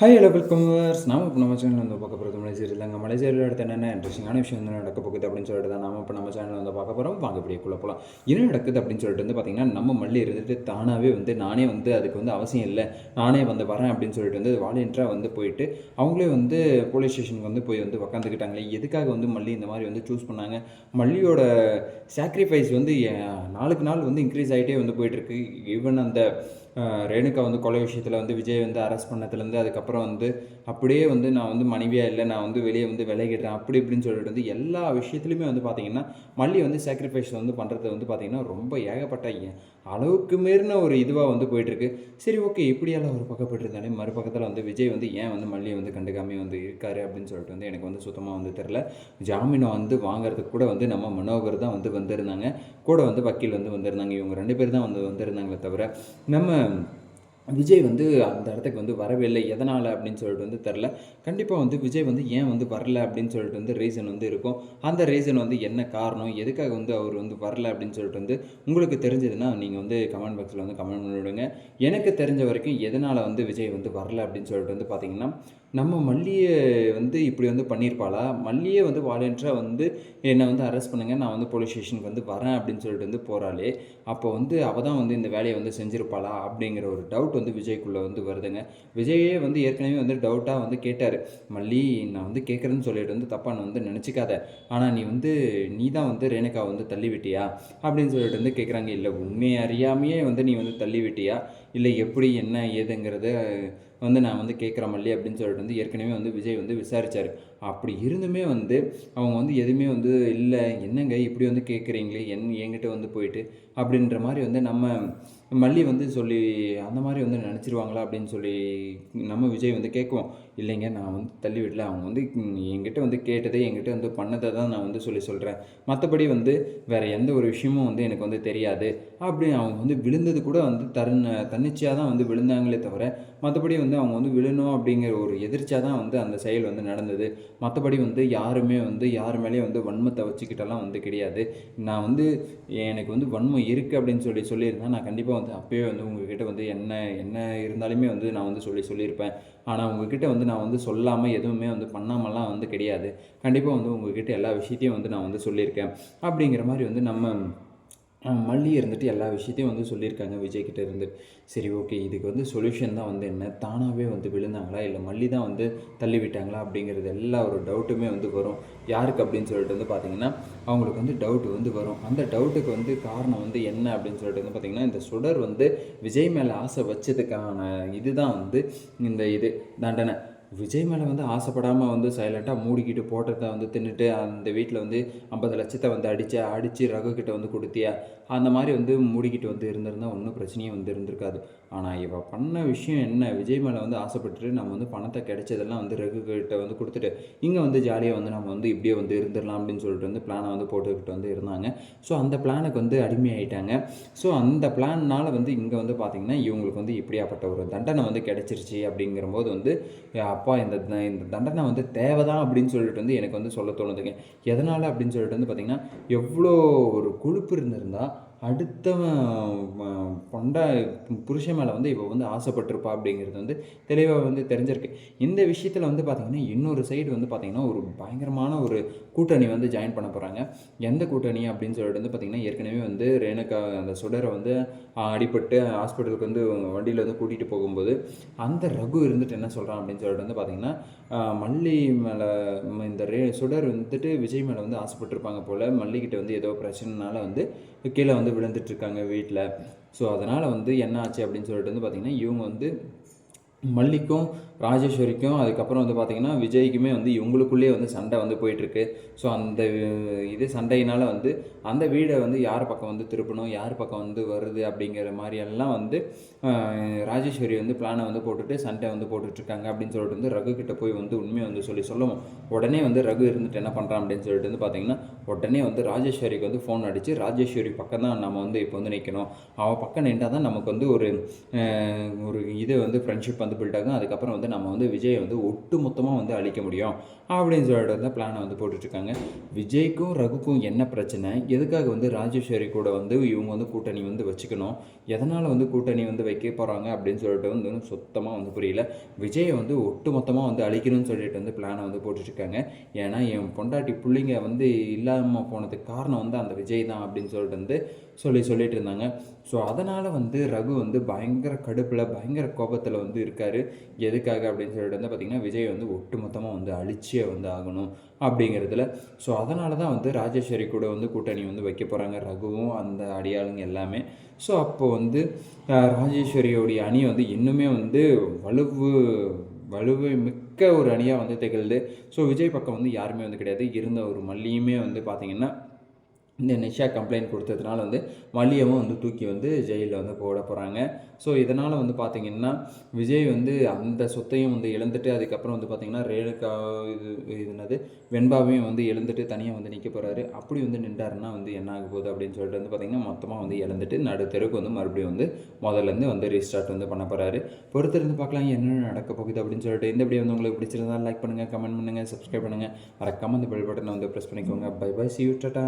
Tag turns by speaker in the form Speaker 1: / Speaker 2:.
Speaker 1: Hi hello welcome verse நாம இப்போ நம்ம சேனல் வந்து பார்க்க போகிறது மலேசியர் இல்லைங்க தாங்க அடுத்து என்னென்ன இன்ட்ரெஸ்டிங்கான விஷயம் வந்து நடக்க போகுது அப்படின்னு சொல்லிட்டு தான் நாம இப்போ நம்ம சேனல் வந்து பார்க்க போகிறோம் வாங்க இப்படியே குள்ள போகலாம் என்ன நடக்குது அப்படின்னு சொல்லிட்டு வந்து பார்த்தீங்கன்னா நம்ம மல்லி இருந்துட்டு தானாகவே வந்து நானே வந்து அதுக்கு வந்து அவசியம் இல்லை. நானே வந்து வரேன் அப்படின்னு சொல்லிட்டு வந்து வாலண்டியராக வந்து போயிட்டு அவங்களே வந்து போலீஸ் ஸ்டேஷனுக்கு வந்து போய் வந்து உக்காந்துக்கிட்டாங்களே எதுக்காக வந்து மல்லி இந்த மாதிரி வந்து சூஸ் பண்ணாங்க? மல்லியோட சாக்ரிஃபைஸ் வந்து நாளுக்கு நாள் வந்து இன்க்ரீஸ் ஆகிட்டே வந்து போயிட்டுருக்கு ஈவன் அந்த ரேணுகா வந்து கொலை விஷயத்தில் வந்து விஜய் வந்து அரெஸ்ட் பண்ணதுலேருந்து அதுக்கப்புறம் வந்து அப்படியே வந்து நான் வந்து மனைவியாக இல்லை நான் வந்து வெளியே வந்து விலகிடுறேன் அப்படி இப்படின்னு சொல்லிட்டு வந்து எல்லா விஷயத்துலையுமே வந்து பார்த்தீங்கன்னா மல்லி வந்து சாக்ரிஃபைஸ் வந்து பண்ணுறது வந்து பார்த்தீங்கன்னா ரொம்ப ஏகப்பட்ட அளவுக்கு மீறின ஒரு இதுவாக வந்து போயிட்டுருக்கு. சரி ஓகே இப்படியெல்லாம் ஒரு பக்கப்பட்டிருந்தாலே மறுபக்கத்தில் வந்து விஜய் வந்து ஏன் வந்து மல்லியை வந்து கண்டுக்காமே வந்து இருக்காரு அப்படின்னு சொல்லிட்டு வந்து எனக்கு வந்து சுத்தமாக வந்து தெரில ஜாமீனை வந்து வாங்குறதுக்கு கூட வந்து நம்ம மனோகர் தான் வந்து வந்திருந்தாங்க. கூட வந்து வக்கீல் வந்து வந்திருந்தாங்க. இவங்க ரெண்டு பேர் தான் வந்து வந்திருந்தாங்களே தவிர நம்ம விஜய் வந்து அந்த இடத்துக்கு வந்து வரவே இல்லை. எதனால் அப்படின்னு சொல்லிட்டு வந்து தெரில கண்டிப்பாக வந்து விஜய் வந்து ஏன் வந்து வரல அப்படின்னு சொல்லிட்டு வந்து ரீசன் வந்து இருக்கும். அந்த ரீசன் வந்து என்ன காரணம்? எதுக்காக வந்து அவர் வந்து வரல அப்படின்னு சொல்லிட்டு வந்து உங்களுக்கு தெரிஞ்சதுன்னா நீங்கள் வந்து கமெண்ட் பாக்ஸில் வந்து கமெண்ட் பண்ணிவிடுங்க எனக்கு தெரிஞ்ச வரைக்கும் எதனால் வந்து விஜய் வந்து வரல அப்படின்னு சொல்லிட்டு வந்து பார்த்தீங்கன்னா நம்ம மல்லியை வந்து இப்படி வந்து பண்ணியிருப்பாளா மல்லியே வந்து வாலண்டியராக வந்து என்னை வந்து அரெஸ்ட் பண்ணுங்க நான் வந்து போலீஸ் ஸ்டேஷனுக்கு வந்து வரேன் அப்படின்னு சொல்லிட்டு வந்து போகிறாளே அப்போ வந்து அவள் தான் வந்து இந்த வேலையை வந்து செஞ்சுருப்பாளா அப்படிங்கிற ஒரு டவுட் வந்து விஜய்க்குள்ளே வந்து வருதுங்க. விஜயே வந்து ஏற்கனவே வந்து டவுட்டாக வந்து கேட்டார். மல்லி நான் வந்து கேட்குறேன்னு சொல்லிட்டு வந்து தப்பாக நான் வந்து நினச்சிக்காத. ஆனால் நீ வந்து நீ தான் வந்து ரேணுகா வந்து தள்ளி விட்டியா அப்படின்னு சொல்லிட்டு வந்து கேட்குறாங்க இல்லை உண்மையை அறியாமையே வந்து நீ வந்து தள்ளி விட்டியா இல்லை எப்படி என்ன ஏதுங்கிறத வந்து நான் வந்து கேட்குற மல்லி அப்படின்னு சொல்லிட்டு வந்து ஏற்கனவே வந்து விஜய் வந்து விசாரித்தார் அப்படி இருந்துமே வந்து அவங்க வந்து எதுவுமே வந்து இல்லை என்னங்க இப்படி வந்து கேட்குறீங்களே என் என்கிட்ட வந்து போயிட்டு அப்படின்ற மாதிரி வந்து நம்ம மல்லி வந்து சொல்லி அந்த மாதிரி வந்து நினச்சிருவாங்களா அப்படின்னு சொல்லி நம்ம விஜய் வந்து கேட்குவோம். இல்லைங்க நான் வந்து தள்ளி விடல. அவங்க வந்து என்கிட்ட வந்து கேட்டதே என்கிட்ட வந்து பண்ணதை தான் நான் வந்து சொல்லி சொல்கிறேன் மற்றபடி வந்து வேறு எந்த ஒரு விஷயமும் வந்து எனக்கு வந்து தெரியாது. அப்படி அவங்க வந்து விழுந்தது கூட வந்து தருண தன்னிச்சையாக தான் வந்து விழுந்தாங்களே தவிர மற்றபடி வந்து அவங்க வந்து விழணும் அப்படிங்கிற ஒரு எதிர்ச்சியாக தான் வந்து அந்த செயல் வந்து நடந்தது. மற்றபடி வந்து யாருமே வந்து யார் மேலேயும் வந்து வன்மத்தை வச்சுக்கிட்டெல்லாம் வந்து கிடையாது. நான் வந்து எனக்கு வந்து வன்மம் இருக்குது அப்படின்னு சொல்லி சொல்லியிருந்தேன் நான் கண்டிப்பாக வந்து அப்போயே வந்து உங்ககிட்ட வந்து என்ன என்ன இருந்தாலுமே வந்து நான் வந்து சொல்லி சொல்லியிருப்பேன். ஆனால் உங்ககிட்ட வந்து நான் வந்து சொல்லாமல் எதுவுமே வந்து பண்ணாமலாம் வந்து கிடையாது. கண்டிப்பாக வந்து உங்ககிட்ட எல்லா விஷயத்தையும் வந்து நான் வந்து சொல்லியிருக்கேன். அப்படிங்கிற மாதிரி வந்து நம்ம மல்லி இருந்துட்டு எல்லா விஷயத்தையும் வந்து சொல்லியிருக்காங்க விஜய் கிட்ட இருந்து. சரி ஓகே இதுக்கு வந்து சொல்யூஷன் தான் வந்து என்ன? தானாகவே வந்து விழுந்தாங்களா? இல்லை மல்லி தான் வந்து தள்ளி விட்டாங்களா அப்படிங்கிறது எல்லா ஒரு டவுட்டுமே வந்து வரும். யாருக்கு அப்படின்னு சொல்லிட்டு வந்து பார்த்தீங்கன்னா அவங்களுக்கு வந்து டவுட் வந்து வரும். அந்த டவுட்டுக்கு வந்து காரணம் வந்து என்ன அப்படின்னு சொல்லிட்டு வந்து பார்த்திங்கன்னா இந்த சுடர் வந்து விஜய் மேலே ஆசை வச்சதுக்கான இதுதான் வந்து இந்த இது தண்டனை. விஜய் மேலே வந்து ஆசைப்படாமல் வந்து சைலண்ட்டாக மூடிக்கிட்டு போட்டதை வந்து தின்னுட்டு அந்த வீட்டில் வந்து ஐம்பது லட்சத்தை வந்து அடித்து அடித்து ரகு வந்து கொடுத்தியா? அந்த மாதிரி வந்து மூடிக்கிட்டு வந்து இருந்திருந்தால் ஒன்றும் பிரச்சனையும் வந்து இருந்திருக்காது. ஆனால் இவள் பண்ண விஷயம் என்ன? விஜய் மேலே வந்து ஆசைப்பட்டுட்டு நம்ம வந்து பணத்தை கிடைச்சதெல்லாம் வந்து ரகு வந்து கொடுத்துட்டு இங்கே வந்து ஜாலியாக வந்து நம்ம வந்து இப்படியே வந்து இருந்துடலாம் அப்படின்னு சொல்லிட்டு வந்து பிளானை வந்து போட்டுக்கிட்டு வந்து இருந்தாங்க. ஸோ அந்த பிளானுக்கு வந்து அடிமையாயிட்டாங்க. ஸோ அந்த பிளான்னால் வந்து இங்கே வந்து பார்த்திங்கன்னா இவங்களுக்கு வந்து இப்படியாப்பட்ட ஒரு தண்டனை வந்து கிடைச்சிருச்சு அப்படிங்கிறபோது வந்து அப்பா இந்த த- இந்த தண்டனை வந்து தேவைதான் அப்படின்னு சொல்லிட்டு வந்து எனக்கு வந்து சொல்ல தோணுதுங்க. எதனால் அப்படின்னு சொல்லிட்டு வந்து பார்த்திங்கன்னா எவ்வளோ ஒரு கொழுப்பு இருந்திருந்தால் அடுத்தவன் பொண்டா புருஷன் மேலே வந்து இப்போ வந்து ஆசைப்பட்டிருப்பா அப்படிங்கிறது வந்து தெளிவாக வந்து தெரிஞ்சிருக்கு. இந்த விஷயத்தில் வந்து பார்த்திங்கன்னா இன்னொரு சைடு வந்து பார்த்திங்கன்னா ஒரு பயங்கரமான ஒரு கூட்டணி வந்து ஜாயின் பண்ண போகிறாங்க எந்த கூட்டணி அப்படின்னு சொல்லிட்டு வந்து பார்த்திங்கன்னா ஏற்கனவே வந்து ரேணுகா அந்த சுடரை வந்து அடிபட்டு ஹாஸ்பிட்டலுக்கு வந்து வண்டியில் வந்து கூட்டிகிட்டு போகும்போது அந்த ரகு இருந்துட்டு என்ன சொல்கிறான் அப்படின்னு சொல்லிட்டு வந்து பார்த்திங்கன்னா மல்லி மேலே இந்த ரே சுடர் வந்துட்டு விஜய் மேலே வந்து ஆசைப்பட்டிருப்பாங்க போல். மல்லிகிட்ட வந்து ஏதோ பிரச்சனைனால வந்து கீழே வந்து வந்து விழுந்துட்டுருக்காங்க வீட்டில். ஸோ அதனால் வந்து என்ன ஆச்சு அப்படின்னு சொல்லிட்டு வந்து பார்த்திங்கன்னா இவங்க வந்து மல்லிக்கும் ராஜேஸ்வரிக்கும் அதுக்கப்புறம் வந்து பார்த்திங்கன்னா விஜய்க்குமே வந்து இவங்களுக்குள்ளேயே வந்து சண்டை வந்து போயிட்டுருக்கு. ஸோ அந்த இது சண்டையினால் வந்து அந்த வீடை வந்து யார் பக்கம் வந்து திருப்பணும் யார் பக்கம் வந்து வருது அப்படிங்கிற மாதிரி எல்லாம் வந்து ராஜேஸ்வரி வந்து பிளானை வந்து போட்டுட்டு சண்டை வந்து போட்டுட்ருக்காங்க அப்படின்னு சொல்லிட்டு வந்து ரகு கிட்ட போய் வந்து உண்மையை வந்து சொல்லி சொல்லுவோம் உடனே வந்து ரகு இருந்துட்டு என்ன பண்ணுறான் அப்படின்னு சொல்லிட்டு வந்து பார்த்திங்கன்னா உடனே வந்து ராஜேஸ்வரிக்கு வந்து ஃபோன் அடித்து ராஜேஸ்வரி பக்கம் தான் நம்ம வந்து இப்போ வந்து நிற்கணும் அவள் பக்கம் நின்றால் தான் நமக்கு வந்து ஒரு ஒரு இது வந்து ஃப்ரெண்ட்ஷிப் வந்து பில்ட் ஆகும். அதுக்கப்புறம் வந்து நம்ம வந்து விஜயை வந்து ஒட்டு மொத்தமாக வந்து அழிக்க முடியும். அப்படின்னு சொல்லிட்டு வந்து பிளானை வந்து போட்டுட்ருக்காங்க விஜய்க்கும் ரகுக்கும் என்ன பிரச்சனை? எதுக்காக வந்து ராஜேஸ்வரி கூட வந்து இவங்க வந்து கூட்டணி வந்து வச்சுக்கணும்? எதனால் வந்து கூட்டணி வந்து வைக்க போகிறாங்க அப்படின்னு சொல்லிட்டு வந்து சுத்தமாக வந்து புரியல. விஜயை வந்து ஒட்டு மொத்தமாக வந்து அழிக்கணும்னு சொல்லிட்டு வந்து பிளானை வந்து போட்டுட்ருக்காங்க ஏன்னா என் பொண்டாட்டி பிள்ளைங்க வந்து இல்லாத இல்லாமல் போனதுக்கு காரணம் வந்து அந்த விஜய் தான் அப்படின்னு சொல்லிட்டு வந்து சொல்லி சொல்லிட்டு இருந்தாங்க. ஸோ அதனால் வந்து ரகு வந்து பயங்கர கடுப்பில் பயங்கர கோபத்தில் வந்து இருக்கார். எதுக்காக அப்படின்னு சொல்லிட்டு வந்து பார்த்திங்கன்னா விஜய் வந்து ஒட்டுமொத்தமாக வந்து அழிச்சே வந்து ஆகணும் அப்படிங்கிறதுல. ஸோ அதனால தான் வந்து ராஜேஸ்வரி கூட வந்து கூட்டணி வந்து வைக்க போகிறாங்க ரகுவும் அந்த அடியாளுங்க எல்லாமே. ஸோ அப்போ வந்து ராஜேஸ்வரியோடைய அணி வந்து இன்னுமே வந்து வலுவு வலுவை மிக்க ஒரு அணியாக வந்து திகழ்து. ஸோ விஜய் பக்கம் வந்து யாருமே வந்து கிடையாது. இருந்த ஒரு மல்லியுமே வந்து பார்த்திங்கன்னா இந்த நிஷா கம்ப்ளைண்ட் கொடுத்ததுனால வந்து மல்லியவும் வந்து தூக்கி வந்து ஜெயிலில் வந்து போட போகிறாங்க ஸோ இதனால் வந்து பார்த்திங்கன்னா விஜய் வந்து அந்த சொத்தையும் வந்து இழந்துட்டு அதுக்கப்புறம் வந்து பார்த்திங்கன்னா ரேணுகா இது இது என்னது வெண்பாவையும் வந்து இழந்துட்டு தனியாக வந்து நிற்க போகிறாரு அப்படி வந்து நின்றாருன்னா வந்து என்ன ஆக போகுது அப்படின்னு சொல்லிட்டு வந்து பார்த்திங்கன்னா மொத்தமாக வந்து இழந்துட்டு நடுத்தருக்கு வந்து மறுபடியும் வந்து முதல்லேருந்து வந்து ரீஸ்டார்ட் வந்து பண்ண போகிறாரு பொறுத்திருந்து பார்க்கலாம் என்ன நடக்க போகுது அப்படின்னு சொல்லிட்டு. இந்த வீடியோ வந்து உங்களுக்கு பிடிச்சிருந்தா லைக் பண்ணுங்கள் கமெண்ட் பண்ணுங்கள் சப்ஸ்கிரைப் பண்ணுங்கள் மறக்காமல் அந்த பெல் பட்டனை வந்து ப்ரெஸ் பண்ணிக்கோங்க. Bye bye see you tata